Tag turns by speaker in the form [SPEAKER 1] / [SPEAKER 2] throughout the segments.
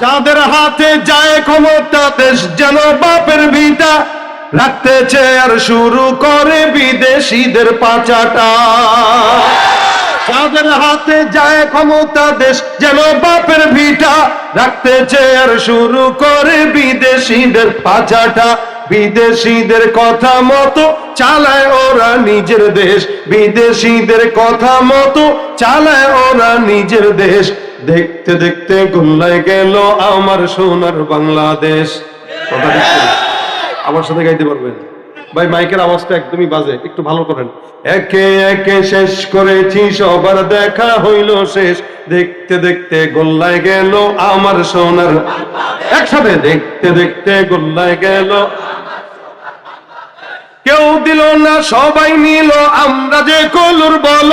[SPEAKER 1] যাদের হাতে যায় ক্ষমতা, দেশ যেন বাপের ভিটা রাখতে চেয়ার শুরু করে বিদেশিদের পাচাটা যাদের হাতে যায় ক্ষমতা, দেশ যেন বাপের ভিটা রাখতে চেয়ার শুরু করে বিদেশিদের পাচাটা বিদেশিদের কথা মতো চালায় ওরা নিজের দেশ। বিদেশিদের কথা মতো চালায় ওরা নিজের দেশ। দেখতে দেখতে গোল্লায় গেল আমার সোনার বাংলাদেশ? আমার সাথে গাইতে পারবেন? ভাই, মাইকের আওয়াজটা একদমই বাজে। একটু ভালো করেন। একে একে শেষ করেছি, সবার দেখা হইল শেষ। দেখতে দেখতে গোল্লায় গেল আমার সোনার একসাথে দেখতে দেখতে গোল্লায় গেল। কেউ দিল না, সবাই নিল, আমরা যে কলুর বল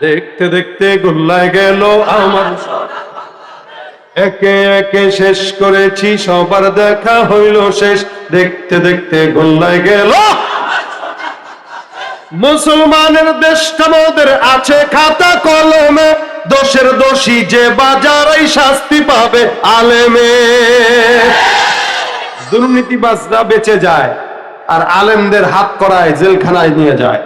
[SPEAKER 1] দেখতে দেখতে গোল্লায় গেল আমার। একে একে শেষ করেছি, সবার দেখা হইল শেষ। দেখতে দেখতে গোল্লায় গেল। মুসলমানের দেশটা মোদের আছে খাতা কলমে। দোষের দোষী যে বাজারাই শাস্তি পাবে আলেমে। দুর্নীতিবাজরা বেঁচে যায় আর আলেমদের হাত করায় জেলখানায় নিয়ে যায়।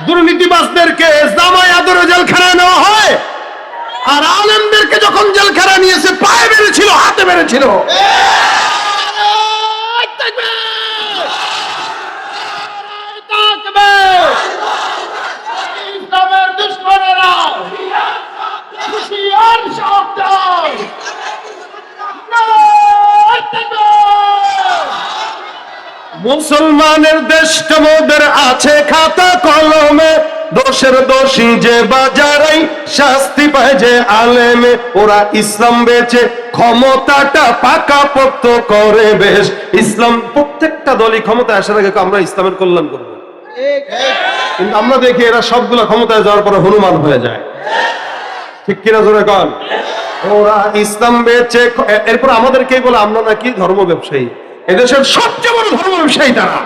[SPEAKER 1] দুর্নীতিবাজদেরকে জামাই আদরে জেলখানায় নেওয়া হয়। আর আলেমদেরকে যখন জেলখানা নিয়েছে পায়ে বেড়েছিল হাতে
[SPEAKER 2] বেড়েছিল
[SPEAKER 1] মুসলমানের দেশটা মোদের আছে খাতা কলমে? দোষের দোষী যে বাজারাই শাস্তি পায় যে আলেমে। ওরা ইসলাম বেচে ক্ষমতাটা পাকা পক্ত করে বেশ। ইসলাম প্রত্যেকটা দলই ক্ষমতায় আসার আগে আমরা ইসলামের কল্যাণ করব। কিন্তু আমরা দেখি এরা সবগুলো ক্ষমতায় যাওয়ার পরে হনুমান হয়ে যায়। ঠিক কিনা জোরে কন? ওরা ইসলাম বেচে এরপর আমাদেরকে বলে আমরা নাকি ধর্ম ব্যবসায়ী। এদেশের সবচেয়ে বড় ধর্ম ব্যবসায়ী তারা।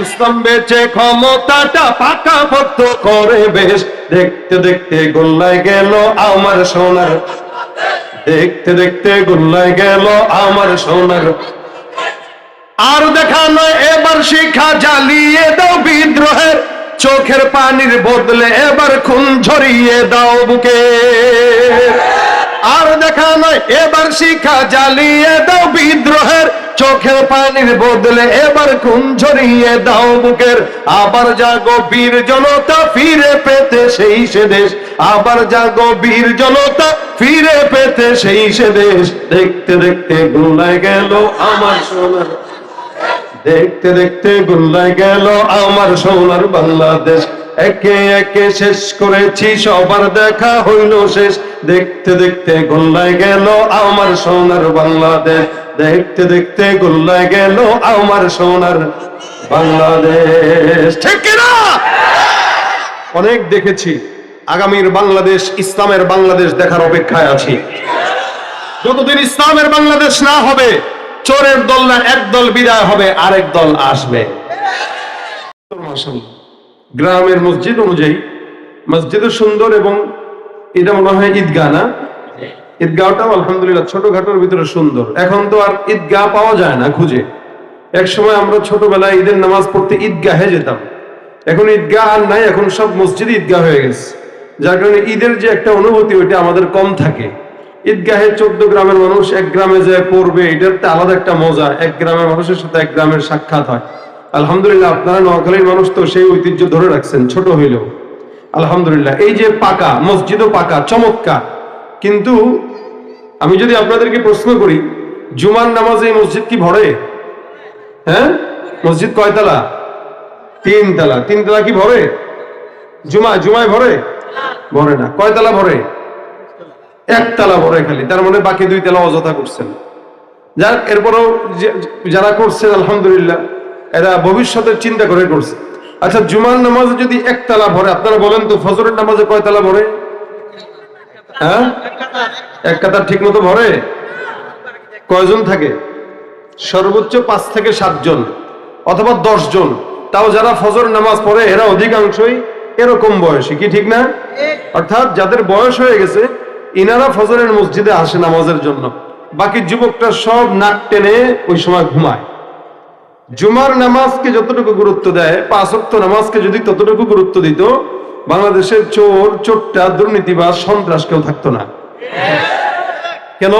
[SPEAKER 1] ইসলাম বেচে, ক্ষমতাটা পাকা ভক্ত করে বেশ। দেখতে দেখতে গোল্লায় গেল আমার সোনার। দেখতে দেখতে গোল্লায় গেল আমার সোনার। আর দেখা নয়, এবার শিখা জ্বালিয়ে দাও বিদ্রোহের। চোখের পানির বদলে এবার খুন ঝরিয়ে দাও বুকে। আর দেখা নয় এবার শিখা জ্বালিয়ে দাও বিদ্রোহের। চোখের পানির বদলে এবার খুন ঝরিয়ে দাও বুকের। আবার জাগো বীর জনতা, ফিরে পেতে সেই সে দেশ। আবার জাগো বীর জনতা, ফিরে পেতে সেই সে দেশ। দেখতে দেখতে গোলায় গেল আমার সোনার দেখতে দেখতে গোল্লায় গেল আমার সোনার বাংলাদেশ। একে একে শেষ করেছি, সবার দেখা হইল শেষ। দেখতে দেখতে গোল্লায় গেল আমার সোনার বাংলাদেশ। দেখতে দেখতে গোল্লায় গেল আমার সোনার বাংলাদেশ। ঠিক অনেক দেখেছি, আগামীর বাংলাদেশ, ইসলামের বাংলাদেশ দেখার অপেক্ষায় আছি। যতদিন ইসলামের বাংলাদেশ না হবে, চোরের দল না এক দল বিদায় হবে, আরেক দল আসবে। গ্রামের মসজিদ অনুযায়ী মসজিদও সুন্দর এবং এটা মনে হয় ঈদগাহ না? ঈদগাহটাও আলহামদুলিল্লাহ ছোটখাটোর ভিতরে সুন্দর। এখন তো আর ঈদগাহ পাওয়া যায় না খুঁজে। এক সময় আমরা ছোটবেলায় ঈদের নামাজ পড়তে ঈদগাহে যেতাম। এখন ঈদগাহ আর নাই, এখন সব মসজিদ ঈদগাহ হয়ে গেছে। যার কারণে ঈদের যে একটা অনুভূতি, ওইটা আমাদের কম থাকে। ঈদগাহে চোদ্দ গ্রামের মানুষ এক গ্রামে যায় পড়বে, এটার তো আলাদা একটা মজা। এক গ্রামের মানুষের সাথে এক গ্রামের সাক্ষাৎ হয়। আলহামদুলিল্লাহ, আপনারা নোয়াখালীর মানুষ তো সেই ঐতিহ্য ধরে রাখছেন, ছোট হইলেও। আলহামদুলিল্লাহ, এই যে পাকা, মসজিদও পাকা, চমৎকার। কিন্তু আমি যদি আপনাদেরকে প্রশ্ন করি, জুমার নামাজে এই মসজিদ কি ভরে? হ্যাঁ? মসজিদ কয়তলা? তিন তালা তিন তালা কি ভরে? জুমা, জুমায় ভরে? ভরে না। কয়তলা ভরে? একতলা ভরে খালি। তার মানে বাকি দুই তলা অযথা করছেন। যাক, এরপরও যারা করছেন, আলহামদুলিল্লাহ এরা ভবিষ্যতের চিন্তা করে করছে। আচ্ছা জুমার নামাজে যদি একতলা ভরে, আপনারা বলেন তো ফজরের নামাজে কয়তলা ভরে? হ্যাঁ? এক কাতার ঠিক মতো ভরে? কয়জন থাকে? সর্বোচ্চ পাঁচ থেকে সাতজন অথবা দশ জন তাও যারা ফজর নামাজ পড়ে, এরা অধিকাংশই এরকম বয়সী, কি ঠিক না? অর্থাৎ যাদের বয়স হয়ে গেছে, ইনারা ফজরের মসজিদে আসে নামাজের জন্য। বাকি যুবকটা সব নাক টেনে ওই সময় ঘুমায়। জুমার নামাজকে যতটুকু গুরুত্ব দেয় পাঁচক্ত নামাজকে যদি ততটুকু গুরুত্ব দিত, বাংলাদেশের চোর, চোরটা দুর্নীতিবাজ সন্ত্রাস কেউ থাকতো না। কেন?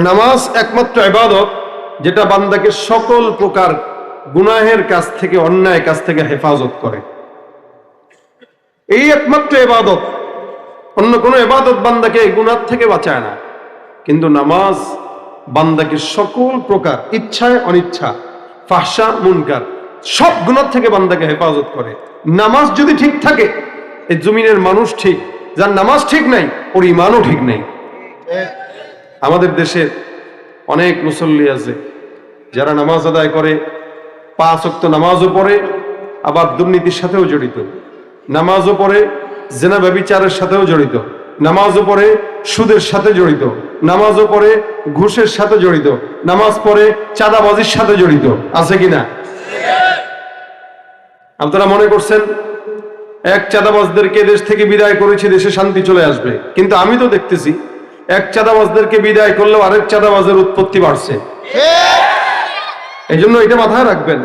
[SPEAKER 1] নামাজ একমাত্র ইবাদত, যেটা বান্দাকে সকল প্রকার গুনাহের কাছ থেকে অন্যায় কাছ থেকে হেফাজত করে। এই একমাত্র ইবাদত। অন্য কোনো ইবাদত বান্দাকে গুনার থেকে বাঁচায় না। কিন্তু নামাজ বান্দাকে সকল প্রকার ইচ্ছায় অনিচ্ছা ফাহসা মুনকার, সব গুণার থেকে বান্দাকে হেফাজত করে। নামাজ যদি ঠিক থাকে, এই জমিনের মানুষ ঠিক, যার নামাজ ঠিক নাই, ওর ইমানও ঠিক নেই। আমাদের দেশে অনেক মুসল্লি আছে, যারা নামাজ আদায় করে, পাঁচ অক্ত নামাজও পড়ে, আবার দুর্নীতির সাথেও জড়িত। নামাজও পড়ে, জেনা ব্যবিচারের সাথেও জড়িত। নামাজও পড়ে, সুদের সাথে জড়িত। নামাজও পড়ে, ঘুষের সাথে জড়িত। নামাজ পড়ে, চাঁদাবাজির সাথে জড়িত। আছে কিনা আপনারা মনে করছেন, এক চাঁদাবাজদেরকে দেশ থেকে বিদায় করেছে, দেশে শান্তি চলে আসবে। কিন্তু আমি তো দেখতেছি, এক চাঁদাবাজদেরকে বিদায় করলেও আরেক চাঁদাবাজের উৎপত্তি বাড়ছে। এই জন্য এটা মাথায় রাখবেন,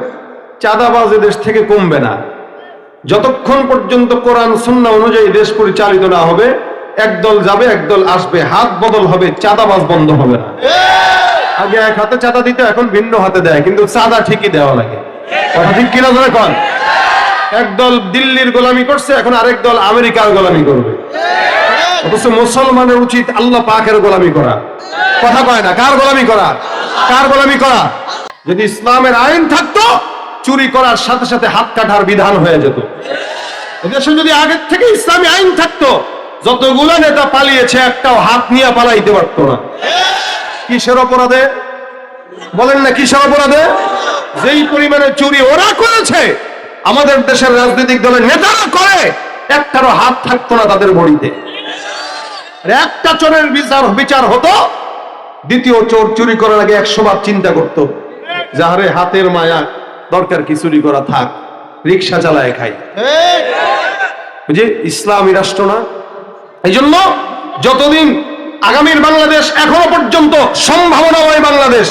[SPEAKER 1] চাঁদাবাজ দেশ থেকে কমবে না। যতক্ষণ পর্যন্ত কোরআন সুন্না অনুযায়ী দেশ পরিচালিত না হবে একদল যাবে, একদল আসবে। হাত বদল হবে, চাঁদাবাজ বন্ধ হবে না। আগে এক হাতে চাঁদা দিতে, এখন ভিন্ন হাতে দেয়, কিন্তু চাঁদা ঠিকই দেওয়া লাগে। কথা ঠিক কিনা ধরে কন? একদল দিল্লির গোলামি করছে, এখন আরেক দল আমেরিকার গোলামি করবে। অথচ মুসলমানের উচিত আল্লাহ পাকের গোলামি করা। কথা কয় না, কার গোলামি করা? কার গোলামি করা? যদি ইসলামের আইন থাকতো, চুরি করার সাথে সাথে হাত কাটার বিধান হয়ে যেত। এদেশে যদি আগের থেকে ইসলামী আইন থাকতো যতগুলো নেতা পালিয়েছে একটাও হাত নিয়ে পালাইতে পারতো না। কিসের অপরাধে? বলেন না কিসের অপরাধে? যেই পরিমাণে চুরি ওরা করেছে আমাদের দেশের রাজনৈতিক দলের নেতারা করে একটারও হাত থাকতো না তাদের বড়িতে। একটা চোরের বিচার বিচার হতো দ্বিতীয় চোর চুরি করার আগে একশো বার চিন্তা করত যাহারে হাতের মায়া দরকার কি চুরি করা থাক রিক্সা চালায় খাই। বুঝি ইসলামী রাষ্ট্র না? এই জন্য যতদিন আগামীর বাংলাদেশ এখনও পর্যন্ত সম্ভাবনাময় বাংলাদেশ,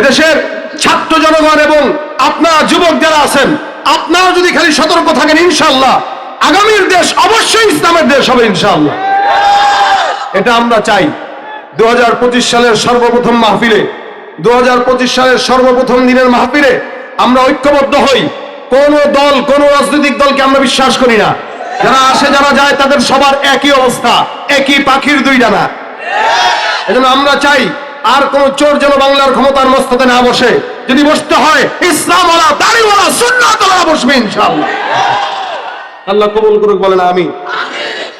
[SPEAKER 1] এদেশের ছাত্র জনগণ এবং আপনারা যুবক যারা আছেন আপনারা যদি খালি সতর্ক থাকেন ইনশাল্লাহ আগামীর দেশ অবশ্যই ইসলামের দেশ হবে ইনশাল্লাহ এটা আমরা চাই। দু হাজার পঁচিশ সালের সর্বপ্রথম মাহফিলে দু হাজার পঁচিশ সালের সর্বপ্রথম দিনের মাহফিলে আমরা ঐক্যবদ্ধ হই। কোন দল, কোন রাজনৈতিক দলকে আমরা বিশ্বাস করি না। যারা আসে, যারা যায়, তাদের সবার একই অবস্থা। একই পাখির দুই ডানা। এজন্য আমরা চাই আর কোন চোর যেন বাংলার ক্ষমতার মস্ততে না বসে। যদি বসতে হয়, ইসলাম ওলা দাড়িওয়ালা সুন্নাত ওলা বসবে ইনশাআল্লাহ। আল্লাহ কবুল করুক, বলেন আমি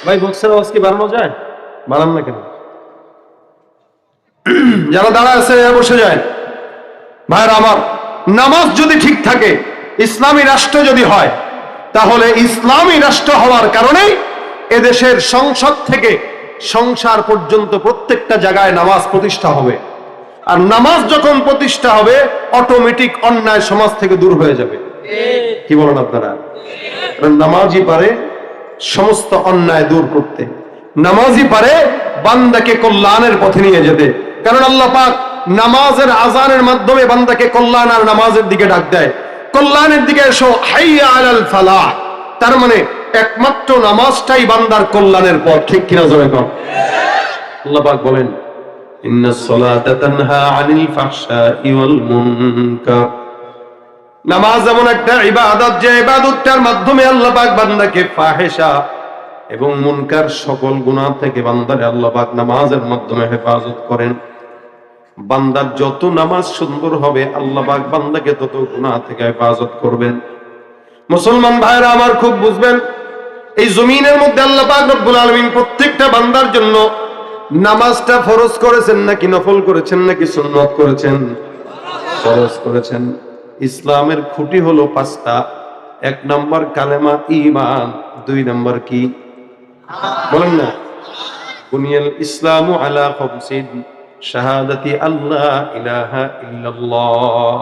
[SPEAKER 1] ভাই, বক্সের আওয়াজ কি বাড়ানো যায়? বাড়ান না কেন? যারা দাঁড়া আছে বসে যায়। ভাইরা আমার, নামাজ যদি ঠিক থাকে, ইসলামী রাষ্ট্র যদি হয় তাহলে ইসলামী রাষ্ট্র হওয়ার কারণে এদেশের সংসদ থেকে সংসার পর্যন্ত প্রত্যেকটা জায়গায় নামাজ প্রতিষ্ঠা হবে। আর নামাজ যখন প্রতিষ্ঠা হবে অটোমেটিক অন্যায় সমাজ থেকে দূর হয়ে যাবে। কি বলেন আপনারা? নামাজই পারে সমস্ত অন্যায় দূর করতে। নামাজই পারে বান্দাকে কল্যাণের পথে নিয়ে যেতে। কারণ আল্লাহ পাক নামাজের আজানের মাধ্যমে বান্দাকে কল্যাণ আর নামাজের দিকে ডাক দেয়। কল্যাণের দিকে এসো, হাইয়া আলাল ফালাহ। তার মানে একমাত্র নামাজটাই বান্দার কল্যাণের পথ। ঠিক কিনা জোরে কর আল্লাহ পাক বলেন ইন্নাস সালাতা তানহা আনিল ফাহশাই ওয়াল মুনকার। নামাজ এমন একটা ইবাদত, যে ইবাদতটার মাধ্যমে আল্লাহ পাক বান্দাকে ফাহেসা এবং মুনকার সকল গুনাহ থেকে বান্দারে আল্লাহ পাক নামাজের মাধ্যমে হেফাজত করেন। বান্দার যত নামাজ সুন্দর হবে, আল্লাহ পাক বান্দাকে তত গুনাহ থেকে হেফাজত করবেন। মুসলমান ভাইরা আমার খুব বুঝবেন, এই জমিনের মধ্যে আল্লাহ পাক রব্বুল আলামিন প্রত্যেকটা বান্দার জন্য নামাজটা ফরজ করেছেন নাকি নফল করেছেন নাকি সুন্নত করেছেন? ফরজ করেছেন। ইসলামের খুঁটি হলো পাঁচটা, এক নম্বর কালেমা ইমান দুই নম্বর কি? বলেন না। বুনিয়াল ইসলামু আলা খামসিন। শাহাদাতি আল্লাহ ইলাহা ইল্লাল্লাহ।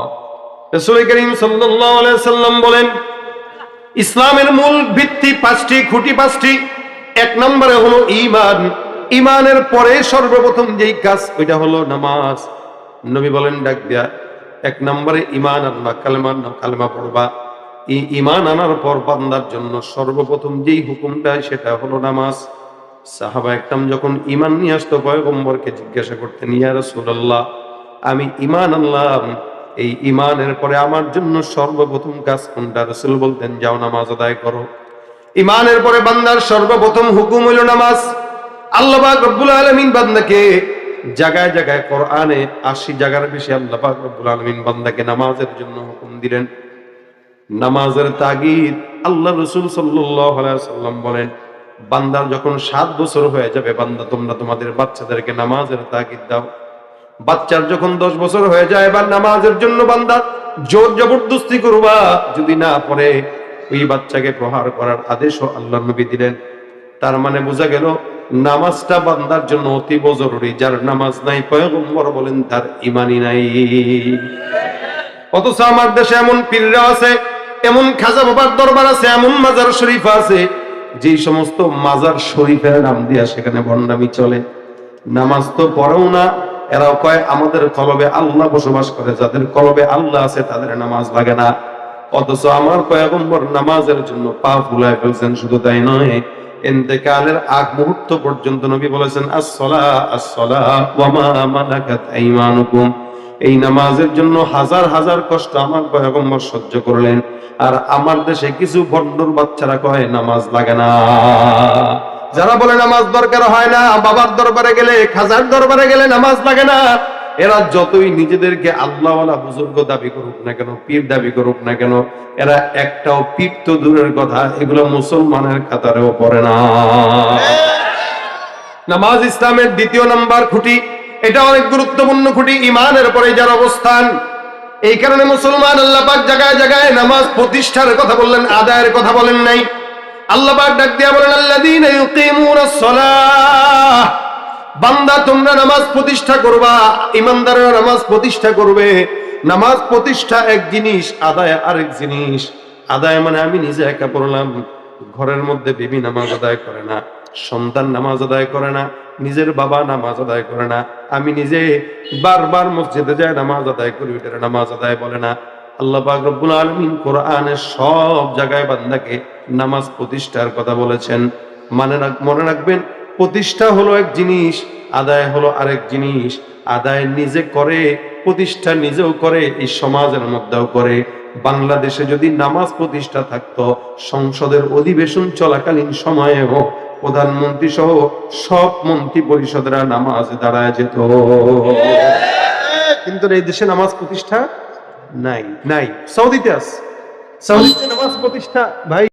[SPEAKER 1] রাসূল করিম সাল্লাল্লাহু আলাইহি সাল্লাম বলেন, ইসলামের মূল ভিত্তি পাঁচটি, খুঁটি পাঁচটি। এক নম্বরে হলো ঈমান। ঈমানের পরে সর্বপ্রথম যেই কাজ, ওইটা হলো নামাজ। নবী বলেন, ডাক দিয়া, এক নম্বরে ঈমান আনবা, কালেমা কালেমা পড়বা। ঈমান আনার পর বান্দার জন্য সর্বপ্রথম যেই হুকুমটা সেটা হলো নামাজ। সাহাবা একদম যখন ঈমান নিয়ে আসতো, পয়গম্বরকে জিজ্ঞাসা করতেন, ইয়া রাসূলুল্লাহ, আমি ঈমান আনলাম। এই ঈমানের পরে আমার জন্য সর্বপ্রথম কাজ কোনটা? রাসূল বলতেন, যাও নামাজ আদায় করো। ঈমানের পরে বান্দার সর্বপ্রথম হুকুম হলো নামাজ। আল্লাহ রব্বুল আলামিন বান্দাকে জায়গায় জায়গায় কোরআনে 80 জায়গার বেশি আল্লাহ রব্বুল আলামিন বান্দাকে নামাজের জন্য হুকুম দিলেন। নামাজের তাগিদ আল্লাহ রসুল আলাইহি সাল্লাম বলেন বান্দার যখন সাত বছর হয়ে যাবে, বান্দা, তোমরা তোমাদের বাচ্চাদেরকে নামাজের তাগিদ দাও। বাচ্চার যখন দশ বছর হয়ে যায়, এবার নামাজের জন্য বান্দা জোর জবরদস্তি করবা। যদি না পড়ে, ওই বাচ্চাকে প্রহার করার আদেশও আল্লাহ নবী দিলেন। তার মানে বোঝা গেল, নামাজটা বান্দার জন্য অতীব জরুরি। যার নামাজ নাই, পয়গম্বর বলেন, তার ইমানি নাই। অথচ আমার দেশে এমন পীররা আছে, এমন খাজা বাবার দরবার আছে, এমন মাজার শরীফ আছে যে সমস্ত মাজার শরীফের নাম দিয়া সেখানে ভণ্ডামি চলে। নামাজ তো পড়েও না, এরাও কয়, আমাদের কলবে আল্লাহ বসবাস করে, যাদের কলবে আল্লাহ আছে তাদের নামাজ লাগে না। অথচ আমার পয়গম্বর নামাজের জন্য পা ফুলায় ফেলছেন, শুধু তাই নয় এতেকালের আগ মুহূর্ত পর্যন্ত নবী বলেছেন মালাকাত আইমানুকুম। এই নামাজের জন্য হাজার হাজার কষ্ট আমার পয়গম্বর সহ্য করলেন। আর আমার দেশে কিছু ভণ্ডর বাচ্চারা কয় নামাজ লাগে না। যারা বলে নামাজ দরকার হয় না বাবার দরবারে গেলে খাজার দরবারে গেলে নামাজ লাগে না। এরা যতই নিজেদেরকে আল্লাহওয়ালা বুজুর্গ দাবি করুক না কেন পীর দাবি করুক না কেন এরা একটাও পীর তো দূরের কথা এগুলো মুসলমানের কাতারেও পড়ে না। নামাজ ইসলামের দ্বিতীয় নাম্বার খুঁটি এটা অনেক গুরুত্বপূর্ণ খুঁটি ইমানের পরে যার অবস্থান। এই কারণে মুসলমান আল্লাহ পাক জায়গায় জায়গায় নামাজ প্রতিষ্ঠার কথা বললেন, আদায়ের কথা বলেন নাই। আল্লাহ পাক ডাক দিয়া বলেন ইউকিমুনাস বান্দা, তোমরা নামাজ প্রতিষ্ঠা করবা ইমানদাররা নামাজ প্রতিষ্ঠা করবে। নামাজ প্রতিষ্ঠা এক জিনিস, আদায় আরেক জিনিস। আদায় মানে আমি নিজে একা পড়লাম, ঘরের মধ্যে বিবি নামাজ আদায় করে না, সন্তান নামাজ আদায় করে না নিজের বাবা নামাজ আদায় করে না। আমি নিজে বারবার মসজিদে যায় নামাজ আদায় করি ওইটার নামাজ আদায় বলে না। আল্লাহ পাক রব্বুল আলামিন কোরআনের সব জায়গায় বান্দাকে নামাজ প্রতিষ্ঠার কথা বলেছেন। মানে মনে রাখবেন, প্রতিষ্ঠা হলো এক জিনিস, আদায় হলো আরেক জিনিস। আদায় নিজে করে, প্রতিষ্ঠা নিজেও করে, এই সমাজের মধ্যেও করে। বাংলাদেশে যদি নামাজ প্রতিষ্ঠা থাকতো, সংসদের অধিবেশন চলাকালীন সময়েও প্রধানমন্ত্রী সহ সব মন্ত্রী পরিষদরা নামাজ দাঁড়ায় যেত। কিন্তু এই দেশে নামাজ প্রতিষ্ঠা নাই নাই। সৌদিতে আস। সৌদিতে নামাজ প্রতিষ্ঠা, ভাই।